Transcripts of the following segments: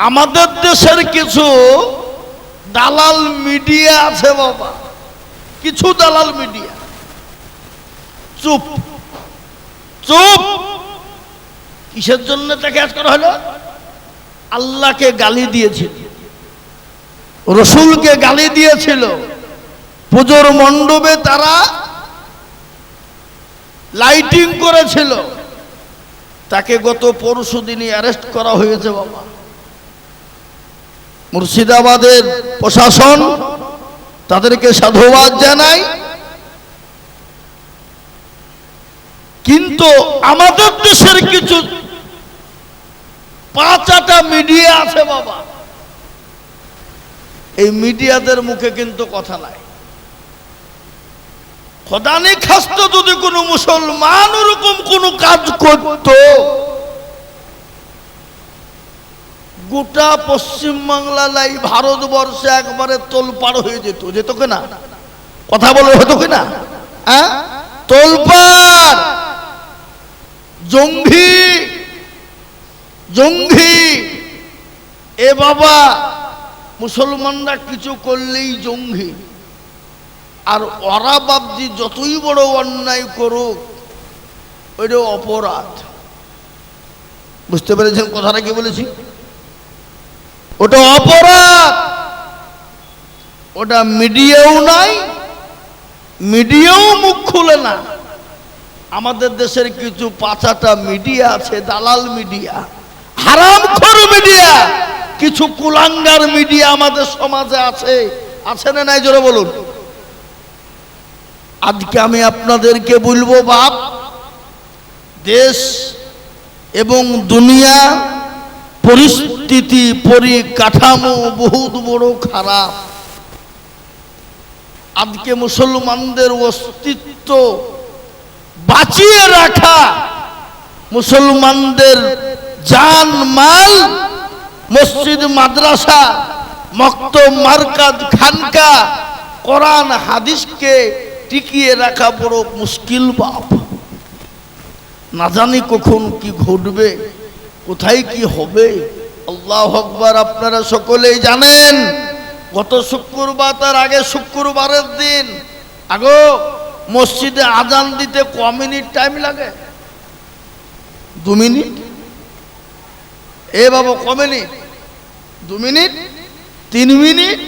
আমাদের দেশের কিছু দালাল মিডিয়া আছে বাবা। কিছু দালাল মিডিয়া। চুপ। চুপ। কিসের জন্য তাকে আজ করা হলো? আল্লাহকে গালি দিয়েছিল। রসুলকে গালি দিয়েছিল। পুজোর মণ্ডপে তারা লাইটিং করেছিল। তাকে গত পরশু দিনই অ্যারেস্ট করা হয়েছে বাবা। মুর্শিদাবাদের প্রশাসন তাদেরকে সাধুবাদ জানাই। কিন্তু আমাদের দেশের কিছু পাঁচাটা মিডিয়া আছে বাবা। এই মিডিয়াদের মুখে কিন্তু কথা নাই। খদানি খাস্ত যদি কোনো মুসলমান ওরকম কোন কাজ করত গোটা পশ্চিম বাংলা লাই ভারতবর্ষে একবারে তোলপাড় হয়ে যেত। যেত না? কথা বলে হতো কি না? হ্যাঁ? তোলপাড়! জঙ্গি! জঙ্গি! এ বাবা, মুসলমানরা কিছু করলেই জঙ্গি। আর ওরা বাবজি যতই বড় অন্যায় করুক, ওইটা অপরাধ। বুঝতে পেরেছেন কথাটা কি বলেছি? ওটা অপরাধ। ওটা মিডিয়াও নাই, মিডিয়াও মুখ খুলে না। আমাদের দেশের কিছু পাঁচাটা মিডিয়া আছে, দালাল মিডিয়া, হারামখোর মিডিয়া, কিছু কুলাঙ্গার মিডিয়া আমাদের সমাজে আছে। আছে না নাই, জোরে বলুন। আজকে আমি আপনাদেরকে বলব, বাপ, দেশ এবং দুনিয়া পরিস্থিতি, পরিকাঠামো বহুত বড় খারাপ। আজকে মুসলমানদের অস্তিত্ব বাঁচিয়ে রাখা, মুসলমানদের জান মাল, মসজিদ, মাদ্রাসা মক্ত মার্কাজ, খানকা, কোরআন, হাদিসকে টিকিয়ে রাখা বড় মুশকিল বাপ। না জানি কখন কি ঘটবে। কোথায় কি হবে? আল্লাহ আকবার, আপনারা সকলেই জানেন। গত শুক্রবার, তার আগে শুক্রবারের দিন, আগো, মসজিদে আজান দিতে ক মিনিট টাইম লাগে? দু মিনিট? এ বাবা, ক মিনিট? দু মিনিট? তিন মিনিট?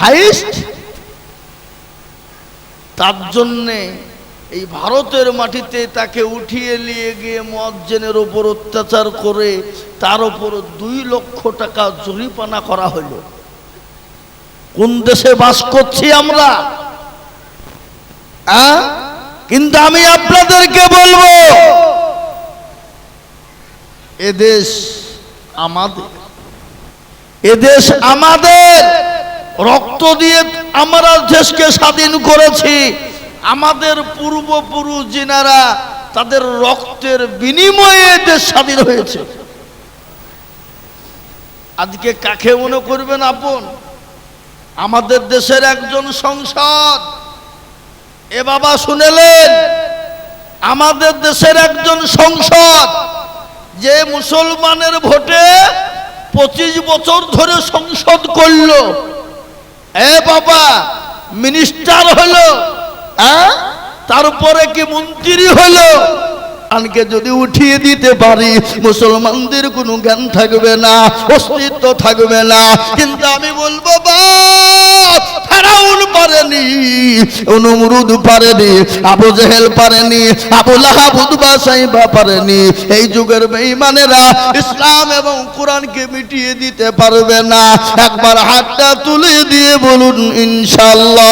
হাইস্ট? তার জন্যে এই ভারতের মাটিতে তাকে উঠিয়ে নিয়ে গিয়ে মজ্জেনের ওপর অত্যাচার করে, তার ওপর দুই লক্ষ টাকা জরিপানা করা হলো। কোন দেশে বাস করছি আমরা? কিন্তু আমি আপনাদেরকে বলব এদেশ আমাদের। এদেশ আমাদের। রক্ত দিয়ে আমরা দেশকে স্বাধীন করেছি। আমাদের পূর্বপুরুষ যিনারা তাদের রক্তের বিনিময়ে দেশ স্বাধীন হয়েছে। আজকে কাকে মনে করবেন আপন? আমাদের দেশের একজন সংসদ। এ বাবা শুনেলেন, আমাদের দেশের একজন সংসদ, যে মুসলমানের ভোটে পঁচিশ বছর ধরে সংসদ করল। এ বাবা মিনিস্টার হলো হ্যাঁ? তারপরে কি মন্ত্রী হলো? আনকে যদি উঠিয়ে দিতে পারি, মুসলমানদের কোনো জ্ঞান থাকবে না, অস্তিত্ব থাকবে না। কিন্তু আমি বলব বাপ ফেরাউন পারেনি, অনুমরুদ পারেনি, আবু জেহেল পারেনি, আবু লাহাব উদ্বা সাইবা পারেনি। এই যুগের বেঈমানেরা ইসলাম এবং কোরআনকে মিটিয়ে দিতে পারবে না। একবার হাতটা তুলে দিয়ে বলুন ইনশাল্লাহ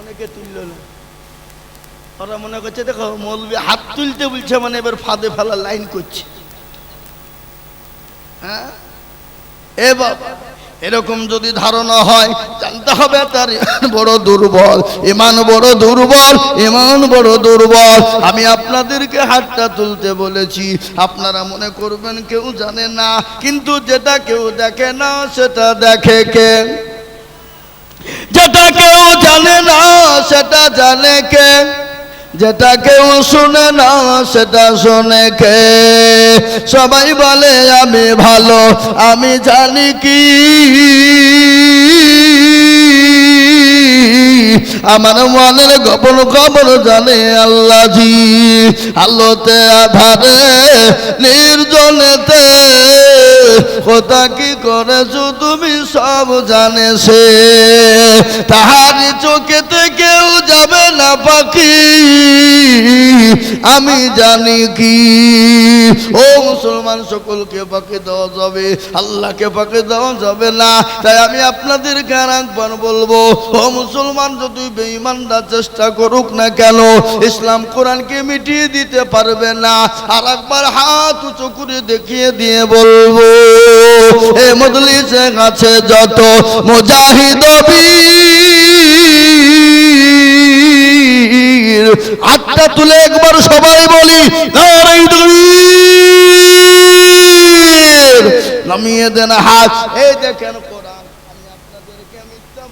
অনেকে তুলল না ওরা মনে করছে, দেখো মৌলবি হাত তুলতে বলছে মানে এবার ফাঁদে ফেলা লাইন করছে। হ্যাঁ? এ বাবা, এরকম যদি ধারণা হয়, জানতে হবে তার বড় দুর্বল, ইমান বড় দুর্বল, ইমান বড় দুর্বল। আমি আপনাদেরকে হাতটা তুলতে বলেছি, আপনারা মনে করবেন কেউ জানে না, কিন্তু যেটা কেউ দেখে না, সেটা দেখে কে? যেটা কেউ জানে না, সেটা জানে কে? যেটা কেউ শুনে না, সেটা শুনে কে? সবাই বলে, আমি ভালো, আমি জানি কি। আমার মনের গোপন খবর জানে আল্লাহ জি আলোতে আধারে, নির্জনেতে। কোথা কি করেছ তুমি সব জানে সে? তাহারি চোখেতে কেউ যাবে না পাখি। আমি জানি কি। ও মুসলমান, সকলকে পাকে দেওয়া যাবে, আল্লাহকে পাকে দেওয়া যাবে না। তাই আমি আপনাদের একবার বলব, ও মুসলমান যদি বেঈমানরা চেষ্টা করুক না কেন, ইসলাম কোরআনকে মিটিয়ে দিতে পারবে না। আর একবার হাত উঁচু করে দেখিয়ে দিয়ে বলব এ মজলিসে আছে যত মুজাহিদ হাতটা তুলে একবার সবাই বলি। নামিয়ে দেন হাত এই দেখেন কোরআন আমি আপনাদেরকে মিথ্যা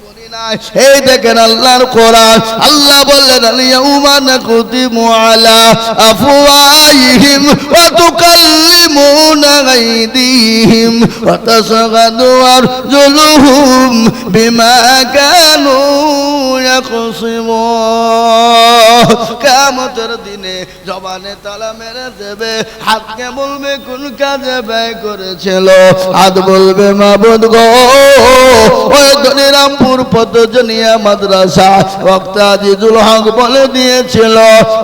এই দেখেন আল্লাহর কোরআন। আল্লাহ বললেন আলিয়াউমা আলা ওয়া তুকাল্লিমুনা আইদিহিম ওয়া আরজুলুহুম বিমা কানু কিয়ামতের দিনে জবানে তালা মেরে দেবে, হাতকে বলবে, কোন কাজে ব্যয় করেছিল? হাত বলবে, মাবুদ গো, ওই ধনিরামপুর পদ্মজনিয়া মাদ্রাসা বক্তা আজিজুল হক বলে দিয়েছিল,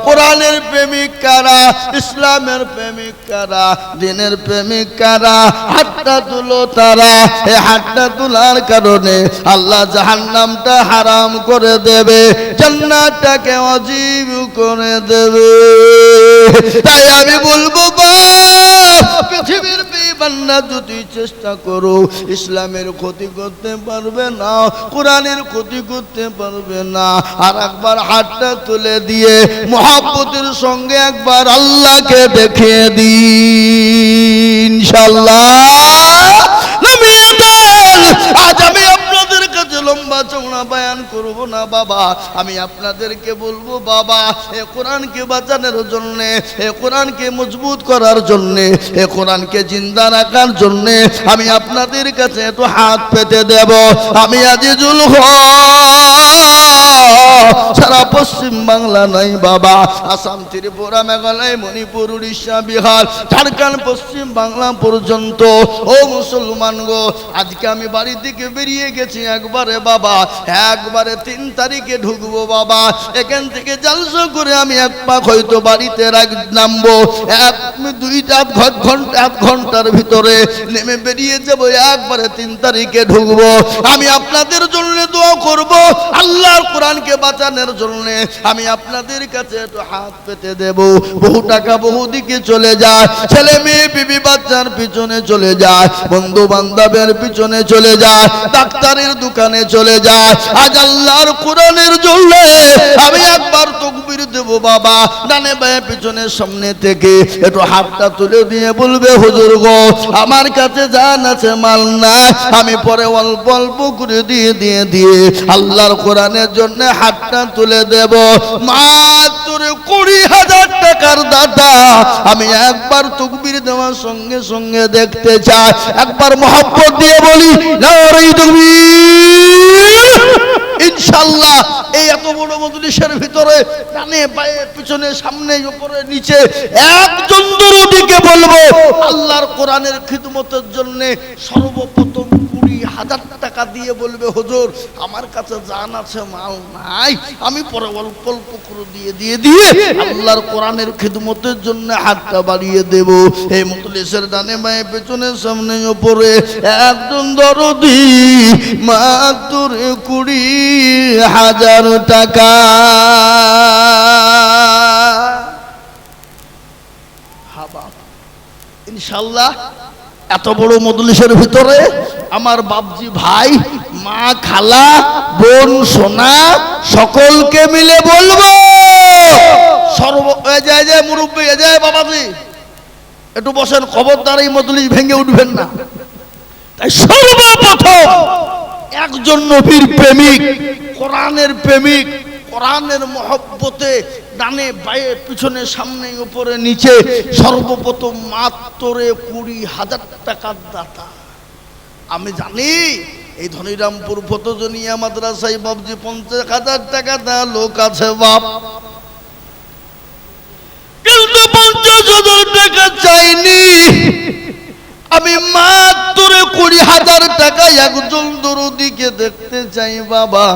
কোরআনের প্রেমিক কারা, ইসলামের প্রেমিক কারা, দিনের প্রেমিক কারা, হাতটা তুলো তারা এই হাতটা তোলার কারণে আল্লাহ জাহান্নামটা হারাম করে দেবে, জান্নাতটাকে অজীব করে দেবে। তাই আমি বলব বাপ পৃথিবীর বেঈমানরা যদি চেষ্টা করো, ইসলামের ক্ষতি করতে পারবে না, কোরআনের ক্ষতি করতে পারবে না। আর একবার হাতটা তুলে দিয়ে মহাব্বতের সঙ্গে একবার আল্লাহকে দেখে দিন, ইনশাল্লাহ। লম্বা চৌড়া বয়ান করব না বাবা। আমি আপনাদেরকে বলব, বাবা এ কোরআনকে বাঁচানোর জন্য এ কোরআনকে মজবুত করার জন্য এ কোরআনকে জিন্দা রাখার জন্য আমি আপনাদের কাছে একটু হাত পেতে দেব। আমি আজিজুল সারা পশ্চিম বাংলা নাই বাবা, আসাম, ত্রিপুরা, মেঘালয়, মণিপুর, উড়িষ্যা, বিহার, ঝাড়খণ্ড, পশ্চিম বাংলা পর্যন্ত। ও মুসলমান গো, আজকে আমি বাড়ি থেকে বেরিয়ে গেছি, একবারে বাবা, একবারে তিন তারিখে ঢুকবো বাবা। এখান থেকে জালসা করে আমি এক পাক হয়তো বাড়িতে রাখ নামবো। এক দুইটা ঘণ্টা আধ ঘণ্টার ভিতরে নেমে বেরিয়ে যাব, একবারে তিন তারিখে ঢুকবো। আমি আপনাদের জন্য দোয়া করব, আল্লাহর কোরআনকে বাঁচানোর জন্য। আমি আপনাদের কাছে একটু হাত পেতে দেব। বহু টাকা, বহু দিকে চলে যায়। ছেলে মেয়ে, বিবি বাচ্চার পিছনে চলে যায়। বন্ধু বান্ধবের পিছনে চলে যায়। ডাক্তারের দোকানে চলে যায়। আজ আল্লাহর কোরআনের জন্য আমি একবার তকবির দেব বাবা। ডানে বায়ে পিছনে সামনে থেকে একটু হাতটা তুলে দিয়ে বলবে, হুজুর গো, আমার কাছে জান আছে, মাল না আমি পরে অল্প অল্প করে দিয়ে দিয়ে দিয়ে আল্লাহর কোরআনের জন্য হাতটা তুলে দেব। মাত্র কুড়ি হাজার টাকার দাদা আমি একবার তকবির দেওয়ার সঙ্গে সঙ্গে দেখতে চাই। একবার মহব্বত দিয়ে বলি নারাই তকবীর। Woo! ইনশাল্লাহ এই এত বড় মজলিসের ভিতরে ডানে পায়ে পিছনে, সামনে, উপরে, নিচে একজন দরদিকে বলব, আল্লাহর কোরআনের খিদমতের জন্য সর্বপ্রথম হাজার টাকা দিয়ে বলবে, হুজুর, আমার কাছে জান আছে, মাল নাই, আমি পরে অল্প অল্প করে দিয়ে দিয়ে দিয়ে আল্লাহর কোরআনের খিদমতের জন্য হাতটা বাড়িয়ে দেব। এই মজলিসের ডানে, বায়ে, পেছনে, সামনে, উপরে একজন দরদি মাত্র কুড়ি হাজার টাকা। ইনশাল্লাহ এত বড় মদলিসের ভিতরে আমার বাপজি ভাই, মা, খালা, বোন, সোনা, সকলকে মিলে বলব। সর্ব যায় যায় মুরব্বী যায় বাবাজি, একটু বসেন, খবরদার এই মদলিস ভেঙে উঠবেন না। তাই সর্বপ্রথম একজন নবীর প্রেমিক, কোরআনের প্রেমিক, কোরআনের মহব্বতে ডানে বায়ে, পিছনে সামনে, উপরে নিচে, সর্বপ্রথম মাত্র কুড়ি হাজার টাকার দাতা। আমি জানি, এই ধনিরামপুর ফতজনিয়া মাদ্রাসায় বাবজি পঞ্চাশ হাজার টাকা দেওয়া লোক আছে, বাপ। কিন্তু পঞ্চাশ হাজার টাকা চাইনি। আমি মাত্র কুড়ি হাজার টাকা একজন দরদিকে দেখতে চাই, বাবা।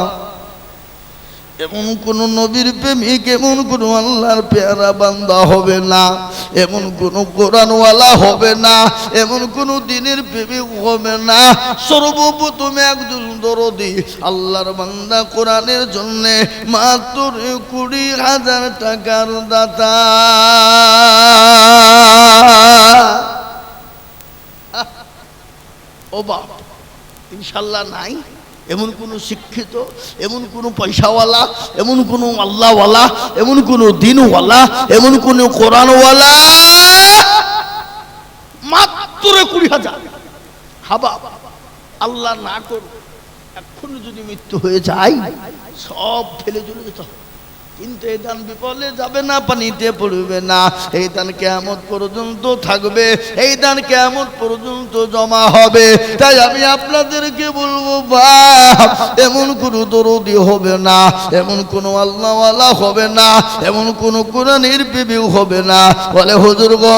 এমন কোন নবীর প্রেমিক, এমন কোন আল্লাহর পেয়ারা বান্দা হবে না। এমন কোন কোরআনওয়ালা হবে না। এমন কোন দিনের প্রেমিক হবে না। সর্বপ্রথম একজন দরদি আল্লাহর বান্দা কোরআনের জন্য মাত্র কুড়ি হাজার টাকার দাতা। ও বাপ ইনশাল্লাহ নাই। এমন কোনো শিক্ষিত, এমন কোনো পয়সাওয়ালা, এমন কোনো আল্লাহওয়ালা, এমন কোনো দিনওয়ালা, এমন কোনো কোরআনওয়ালা। মাত্র কুড়ি হাজার। হাবা, আল্লাহ না করুন এখন যদি মৃত্যু হয়ে যায়, সব ফেলে চলে যেতে হবে। কিন্তু এই দান বিপলে যাবে না, পানিতে পড়বে না। এই দান কেমন পর্যন্ত থাকবে? এই দান কেমন পর্যন্ত জমা হবে? তাই আমি আপনাদেরকে বলব, বাপ, এমন কোনো দরদি হবে না, এমন কোনো আল্লাহওয়ালা হবে না, এমন কোনো কোরআনের বিবিও হবে না। বলে, হুজুর গো,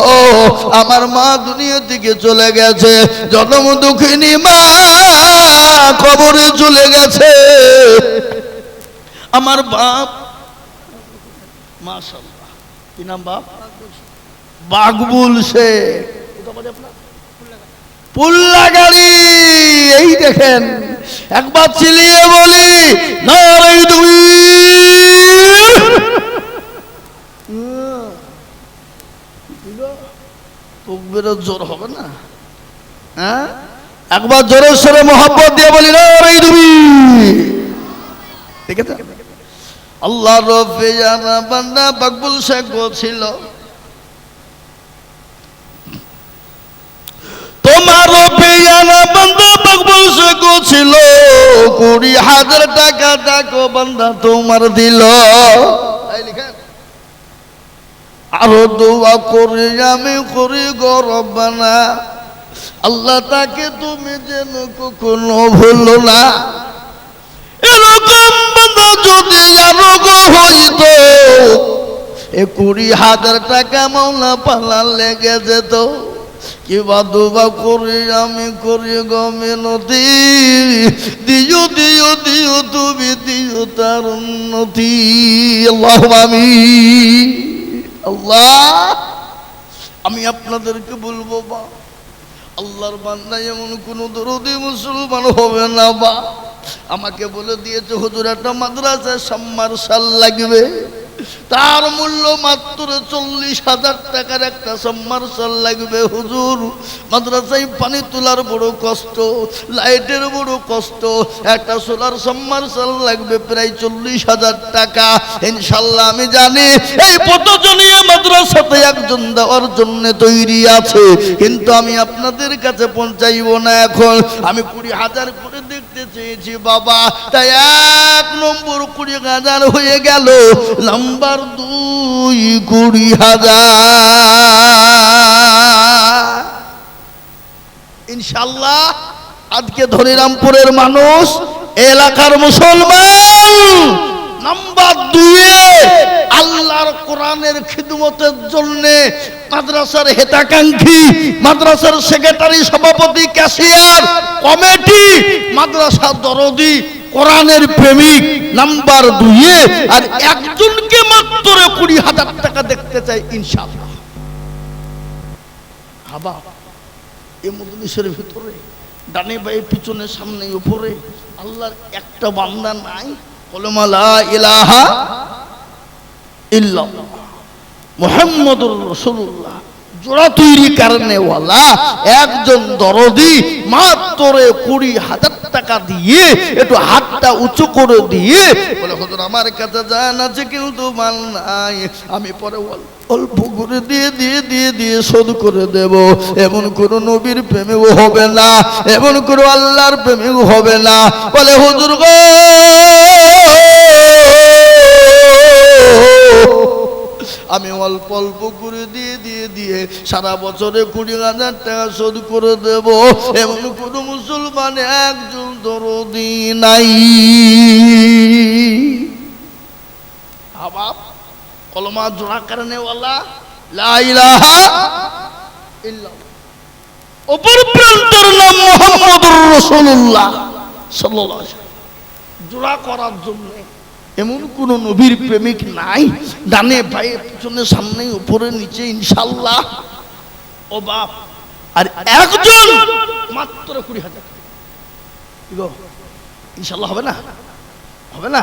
আমার মা দুনিয়া থেকে চলে গেছে, জন্ম দুঃখিনী মা কবরে চলে গেছে। আমার বাপ মাশাল্লাহ কি নাম বাপ? বাকবুল শেখ। কোথা বাড়ি আপনার? পুল্লা গাড়ি এই দেখেন একবার চিলিয়ে বলি নারাই তকবিরের জোর হবে না? হ্যাঁ? একবার জোরে সরে মোহাম্মত দিয়ে বলি নারাই ঠিক আছে? আল্লাহ রফে বান্দা বাকবুল শেখ ছিল তোমার বান্দা বাকবুল শেখ ছিল কুড়ি হাজার টাকা টাকা বান্দা তোমার দিল। আরও দোয়া করি, আমি করি গরবানা আল্লাহ তাকে তুমি যেন কখনো ভুলো না। এরকম যদি আরোগ হইত, এ কুড়ি হাজার টাকা মাওলা পালা লেগে যেত। কিবা দুবা করি, আমি করি গমে নদী দিও দিও দিও তুমি, দিও তার উন্নতি। আল্লাহ আমি আল্লাহ, আমি আপনাদেরকে বলব বা আল্লাহর বান্দা এমন কোনো দরদি মুসলমান হবে না বা। আমাকে বলে দিয়েছে, হুজুর, একটা মাদ্রাসা সাম্মার সাল লাগবে। তার মূল্য মাত্র চল্লিশ হাজার টাকার একটা সাল লাগবে, হুজুর। মাদ্রাসায় পানি তোলার বড় কষ্ট, লাইটের বড় কষ্ট, একটা সোলার সাল লাগবে প্রায় চল্লিশ হাজার টাকা। ইনশাল্লাহ আমি জানি এই পতজনীয় মাদ্রাসাতে একজন দেওয়ার জন্য তৈরি আছে। কিন্তু আমি আপনাদের কাছে পৌঁছাইব না এখন। আমি কুড়ি হাজার করে দেখতে চেয়েছি, বাবা। তাই এক নম্বর কুড়ি হাজার হয়ে গেল। নাম্বার দুই কুড়ি হাজার। ইনশাল্লাহ, আজকে ধনিরামপুরের মানুষ, এলাকার মুসলমান। নাম্বার দুয়ে আল্লাহর কোরআনের খিদমতের জন্য মাদ্রাসার হেতাকাঙ্ক্ষী, মাদ্রাসার সেক্রেটারি, সভাপতি, ক্যাশিয়ার, কমিটি মাদ্রাসা দরদি কোরআনের প্রেমিক নাম্বার দুইয়ে আর একজনকে মাত্র কুড়ি হাজার টাকা দেখতে চাই, ইনশাআল্লাহ। হাবা, এ মজলিসের ভিতরে, ডানে বায়ে, পিছনে, সামনে, উপরে, আল্লাহর একটা বান্দা নাই কলমালা ইলাহা ইল্লাল্লাহ, মুহাম্মদুর রাসূলুল্লাহ। জোড়া তৈরি কারণেওয়ালা একজন দরদি মাত্র কুড়ি হাজার টাকা দিয়ে একটু হাতটা উঁচু করে দিয়ে বলে, হুজুর, আমার কাছে জান আছে কিন্তু মাল নাই। আমি পরে অল- অল্প করে দিয়ে দিয়ে দিয়ে দিয়ে শোধ করে দেব। এমন কোন নবীর প্রেমেও হবে না। এমন কোন আল্লাহর প্রেমেও হবে না। বলে, হুজুর গো আমি অল্প অল্প করে দিয়ে দিয়ে দিয়ে সারা বছরে কুড়ি হাজার টাকা শোধ করে দেব। এমন কোনো মুসলমান একজন দরদি নাই। কলমা জোড়া কারণে ওয়ালা লা ইল্লাল্লাহ। অপর প্রান্তর জোড়া করার জন্য এমন কোন নবীর প্রেমিক নাই। ডানে ভাইয়ের পিছনে সামনে, উপরে নিচে, ইনশাল্লাহ। ও বাপ, আর একজন মাত্র কুড়ি হাজার ইনশাল্লাহ হবে না? হবে না?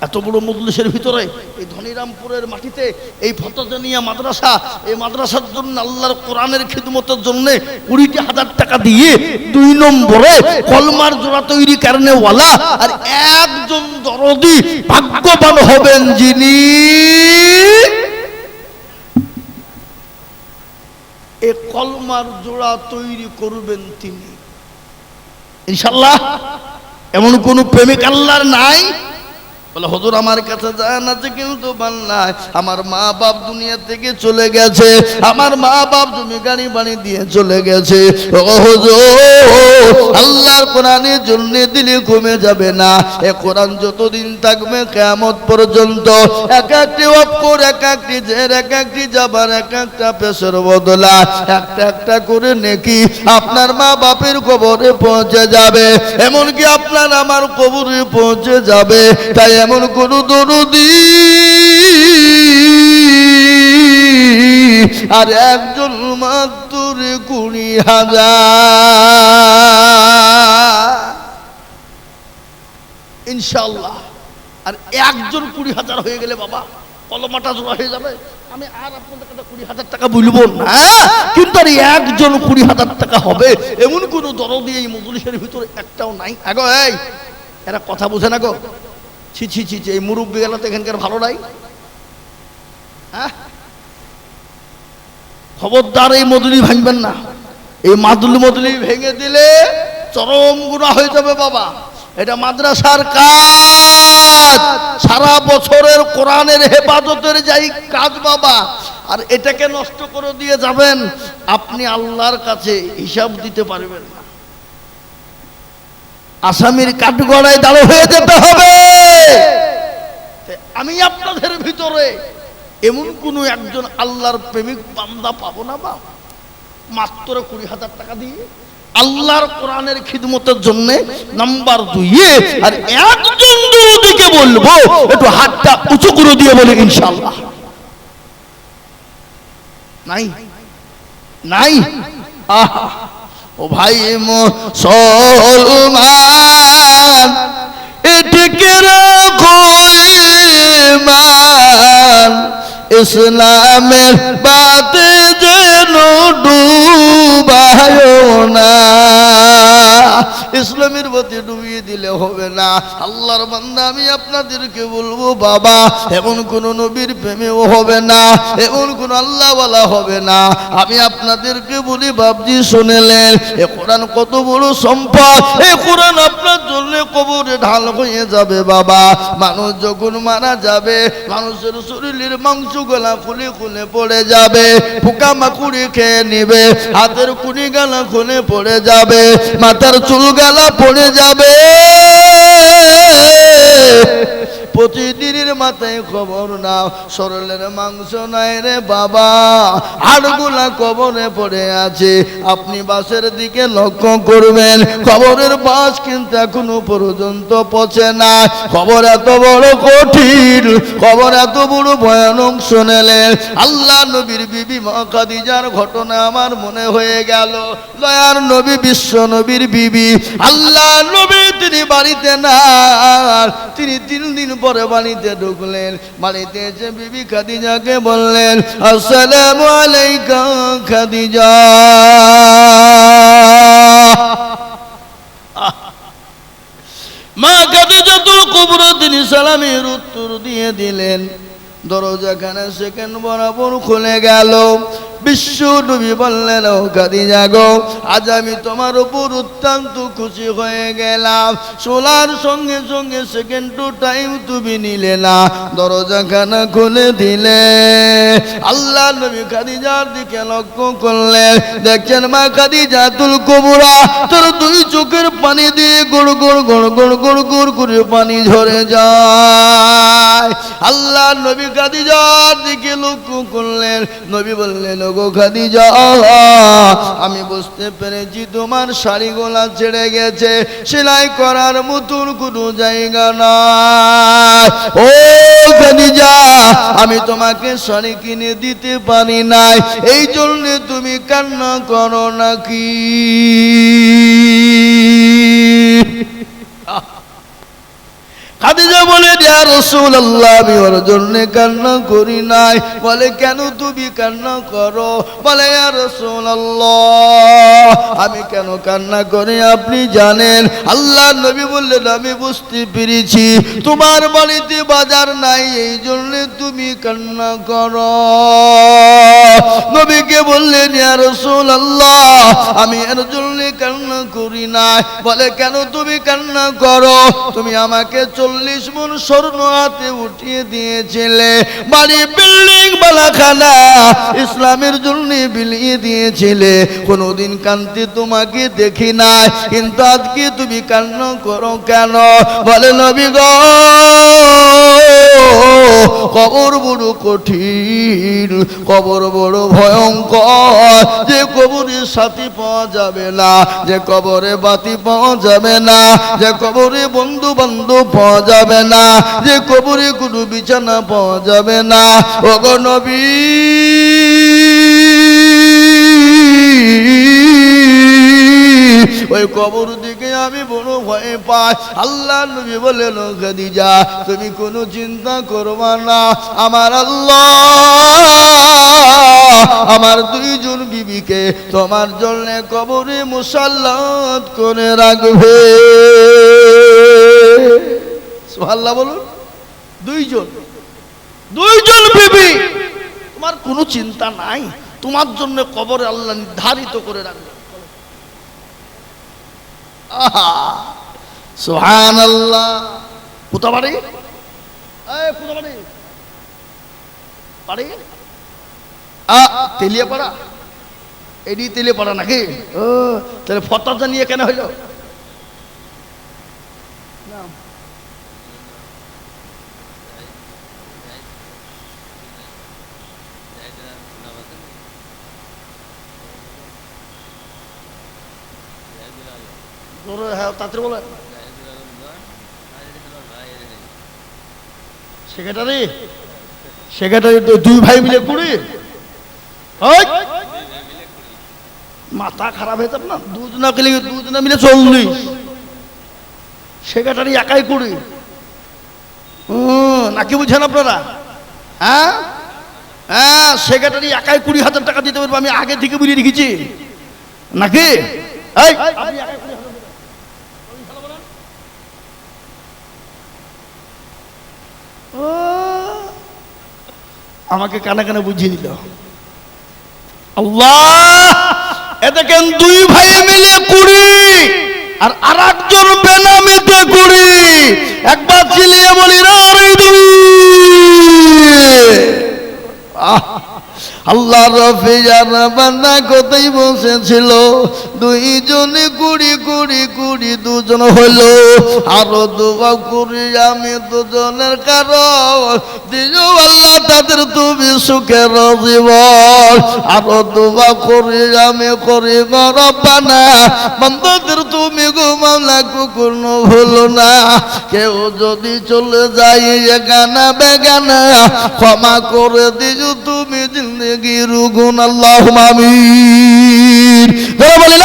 এত বড় মজলিসের ভিতরে এই ধনিরামপুরের মাটিতে এই ফতজানিয়া মাদ্রাসা, এই মাদ্রাসার জন্য আল্লাহর কোরআনের খিদমতের জন্য কুড়িটি হাজার টাকা দিয়ে দুই নম্বরে কলমার জোড়া তৈরি কারণে ওয়ালা আর একজন দরদি ভাগ্যবান হবেন যিনি এ কলমার জোড়া তৈরি করবেন তিনি। ইনশাল্লাহ এমন কোন প্রেমিক আল্লাহর নাই বলে, হজুর, আমার কাছে যায় না যে কিন্তু বান্নায় আমার মা বাপ দুনিয়া থেকে চলে গেছে। আমার মা বাপ জমি গাড়ি বাড়ি দিয়ে চলে গেছে। ও হুজুর, আল্লাহর কোরআনের জন্য দিলে কমে যাবে না। এ কোরআন যতদিন থাকবে কেমত পর্যন্ত এক একটি অক্ষর, এক একটি জের, এক একটি যাবার এক একটা পেশর বদলা। একটা একটা করে নেকি আপনার মা বাপের কবরে পৌঁছে যাবে। এমনকি আপনার আমার কবরে পৌঁছে যাবে। তাই এমন কোন দরদি আর একজন মাত্র কুড়ি হাজার। ইনশাল্লাহ আর একজন কুড়ি হাজার হয়ে গেলে বাবা, কলমাটা জোড়া হয়ে যাবে। আমি আর আপনাদের কাছে কুড়ি হাজার টাকা বলব না। কিন্তু আর একজন কুড়ি হাজার টাকা হবে, এমন কোনো দরদি এই মজলিসের ভিতরে একটাও নাই। আগো, এই, এরা কথা বোঝে না গো। ছি ছি ছি এই মুরব্বী গেল তো এখানকার ভালো নাই? হ্যাঁ? খবরদার এই মদুলি ভাঙবেন না। এই মাদুলি মদুলি ভেঙে দিলে চরম গুণা হয়ে যাবে বাবা। এটা মাদ্রাসার কাজ। সারা বছরের কোরআনের হেফাজতের যাই কাজ বাবা, আর এটাকে নষ্ট করে দিয়ে যাবেন, আপনি আল্লাহর কাছে হিসাব দিতে পারবেন না। আসামির কাঠগড়ায় দাঁড়ো হয়ে যেতে হবে। আমি আপনাদের ভিতরে এমন কোন একজন আল্লাহর প্রেমিক বান্দা পাবো না বা? মাত্র কুড়ি হাজার টাকা দিয়ে আল্লাহর কোরআনের খিদমতের জন্য নাম্বার দুইয়ে আর একজন দিকে বলব, একটু হাতটা উঁচু করে দিয়ে বলে ইনশাল্লাহ নাই? নাই? আহা। ও ভাই মুসলমান এটিকে রাখো ইমান ইসলামের বাদে যেন ডুবায়। ইসলামের পথে ডুবিয়ে দিলে হবে না। আল্লাহর বান্দা, আমি আপনাদেরকে বলব, বাবা, এমন কোন নবীর প্রেমেও হবে না, এমন কোন আল্লাহওয়ালা হবে না। আমি আপনাদেরকে বলি বাবজি শুনেলেন এ কোরআন কত বড় সম্পদ, এ কোরআন আপনার জন্য কবরে ঢাল হয়ে যাবে, বাবা। মানুষ যখন মারা যাবে, মানুষের শরীরের মাংস গলা খুলে খুলে পড়ে যাবে পোকা মাকুড়ি খেয়ে নিবে, হাতের কুড়ি গালা খুলে পড়ে যাবে, মাথার চুল গালা পড়ে যাবে। প্রতিদিনের মাথায় খবর নাও, সরলের মাংস নাই রে বাবা। হাড়গুলা কবরে পড়ে আছে, আপনি বাসের দিকে লক্ষ্য করবেন, খবরের বাস কিন্তু এখনও পর্যন্ত পচে না খবর এত বড় কঠিন, খবর এত বড় ভয়ানক শুনেলেন। আল্লাহ নবীর বিবি খাদিজার ঘটনা আমার মনে হয়ে গেল। দয়ার নবী, বিশ্ব নবীর বিবি। আল্লাহ নবী তিনি বাড়িতে না তিনি তিন দিন পরে বাড়িতে ঢুকলেন। বাড়িতে এসে বিবি খাদিজাকে বললেন, আসসালামু আলাইকুম খাদিজা। মা খাদিজাতুল কুবরা তিনি সালামের উত্তর দিয়ে দিলেন। দরজাখানে সেকেন্ড বরাবর খুলে গেল। বিশ্ব নবী বললেন, ও খাদিজা গো, আজ আমি তোমার উপর অত্যন্ত খুশি হয়ে গেলাম। সোলার সঙ্গে সঙ্গে সেকেন্ড টু টাইম তুমি নিলে না। দরজাখানা খুলে দিলে। আল্লাহ নবী খাদিজার দিকে লক্ষ্য করলেন। দেখছেন মা তোর দুই চোখের পানি দিয়ে গুড় গুড় গুড় গুড় গুড় গুড় করে পানি ঝরে যায়। আল্লাহ নবী খাদিজার দিকে লক্ষ্য করলেন। নবী বললেন গো খাদিজা, আমি বুঝতে পেরেছি তোমার শাড়ি গোলা ছেড়ে গেছে। সেলাই করার মতন কোনো জায়গা নাই। ও খাদিজা, আমি তোমাকে শাড়ি কিনে দিতে পারি নাই। এই জন্য তুমি কান্না করো নাকি? বলে আমি ওর জন্য কান্না করি নাই। বলে, কেন তুমি কান্না করো? বলে, ইয়া রাসূলুল্লাহ। আমি কেন কান্না করি আপনি জানেন? আল্লাহ নবী বললেন, আমি বুঝতে পেরেছি, তোমার বাড়িতে বাজার নাই এই জন্য তুমি কান্না করো। নবীকে বললেন, ইয়া রাসূলুল্লাহ, আমি এর জন্য কান্না করি না বলে, কেন তুমি কান্না করো? তুমি আমাকে চল্লিশ মন স্বর্ণ হাতে উঠিয়ে দিয়েছিলে। বাড়ি বিল্ডিং, বালাখানা, ইসলামের জন্য বিলিয়ে দিয়েছিলে। কোনোদিন কান্তি তোমাকে দেখি নাই। কিন্তু আজকে তুমি কান্না করো কেন? বলে নবী গো, কবর বড় কঠিন, কবর বড় ভয়ঙ্কর। যে কবরের সাথী পাওয়া যাবে না, যে কবরে বাতি পাওয়া যাবে না, যে কবরে বন্ধু বান্ধব পাওয়া যাবে না, যে কবরে কোনো বিছানা পাওয়া যাবে না। ওগো নবী ওই কবর দিকে আমি বড় ভয় পাই। আল্লাহ নবী বললেন খাদিজা, তুমি কোনো চিন্তা করবা না। আমার আল্লাহ আমার দুইজন বিবিকে তোমার জন্য কবরে মুসাল্লাত করে রাখবে। সুবহানাল্লাহ বলুন, দুইজন দুইজন বিবি। তোমার কোনো চিন্তা নাই। তোমার জন্য কবরে আল্লাহ নির্ধারিত করে রাখবে। সোহান আল্লাহ কোথা বাড়ি? এই, কোথা বাড়ি। তেলিয়া আ, তেলিয়াপাড়া? এডি নাকি? তাহলে ফটো নিয়ে কেন হইল জোরে হ্যাঁ তাড়াতাড়ি বলে। সেক্রেটারি? সেক্রেটারি দুই ভাই মিলে কুড়ি। মাথা খারাপ হয়ে যাবে না? দুজনা মিলে দুজনা মিলে চল্লিশ? সেক্রেটারি একাই কুড়ি। নাকি বুঝছেন আপনারা? হ্যাঁ? হ্যাঁ সেক্রেটারি একাই কুড়ি হাজার টাকা দিতে পারব, আমি আগে থেকে বুঝিয়ে রেখেছি। নাকি? একাই কুড়ি হাজার ও, আমাকে কানে কানে বুঝিয়ে দিল। আল্লাহ! এ দেখেন দুই ভাই মিলে কুড়ি আর আর একজন বেনামিতে কুড়ি একবার চিলিয়ে বলি রে দুই আহ! আল্লাহ রফিজার বান্দা কোথায় বসেছিল? দুইজনে কুড়ি কুড়ি কুড়ি দুজন হলো আরও দুবা কুড়ি, আমি দুজনের কারণ। দিও আল্লাহ তাদের তুমি সুখের জীবন। আরও দুবা কুড়ি, আমি করি রব্বানা বান্দাদের তুমি ঘুমালা কুকুর ভুলো না। কেউ যদি চলে যাই এখানা বেগানা ক্ষমা করে দিও তুমি জিন্দগি রুগুন আল্লাহ ধরে বলি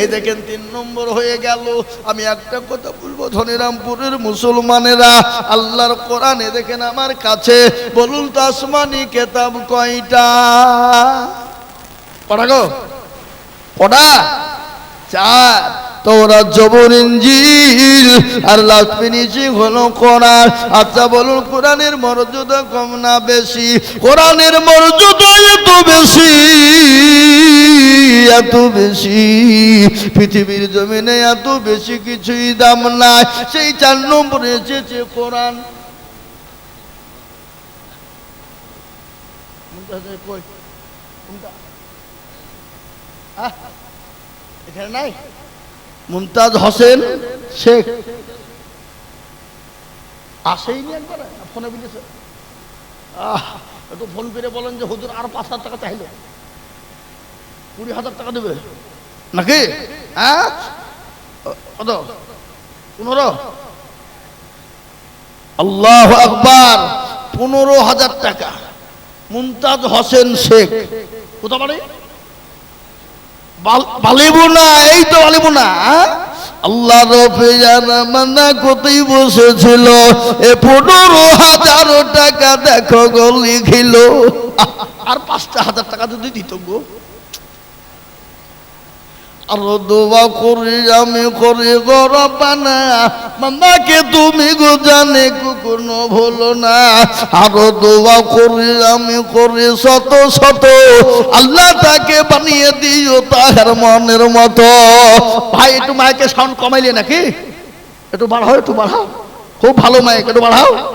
এই দেখেন তিন নম্বর হয়ে গেল। আমি একটা কথা বলব ধনিরামপুরের মুসলমানেরা, আল্লাহর কোরআনে দেখেন আমার কাছে, বলুন তো আসমানি কেতাব কয়টা? কটা গো। কটা চার। তোরা জবর ইঞ্জিল, আর লাস্ট ফিনিশিং হলো কোরআন। আচ্ছা বলুন, কোরআনের মর্যাদা কম না বেশি? কোরআনের মর্যাদা এত বেশি এত বেশি। পৃথিবীর জমিনে এত বেশি কিছুই দাম নাই। সেই চার নম্বরে এসেছে কোরআন। এখানে নাই? মুমতাজ হোসেন শেখ। আসেইনি একবার ফোনে বিলেছে আহ একটু ফোন করে বলেন যে হুজুর আর পাঁচ হাজার টাকা চাইলো। কুড়ি হাজার টাকা দেবে। নাকি? হ্যাঁ? কত? পনেরো? আল্লাহ আকবার পনেরো হাজার টাকা। মুমতাজ হোসেন শেখ। কোথা বাড়ি? বালিবু না, এই তো বালিবু না হ্যাঁ? আল্লাহ মানা কোথায় বসেছিল। এ পনেরো হাজার টাকা দেখো গো লিখিল। আর পাঁচটা হাজার টাকা যদি দিত গো। তুমি কোনো না। আরও দোয়া করি আমি করি শত শত। আল্লাহ তাকে বানিয়ে দিও তাহার মনের মতো। ভাই, একটু মাইকে সাউন্ড কমাইলে নাকি? একটু বাড়াও একটু বাড়াও। খুব ভালো মাইক, একটু বাড়াও।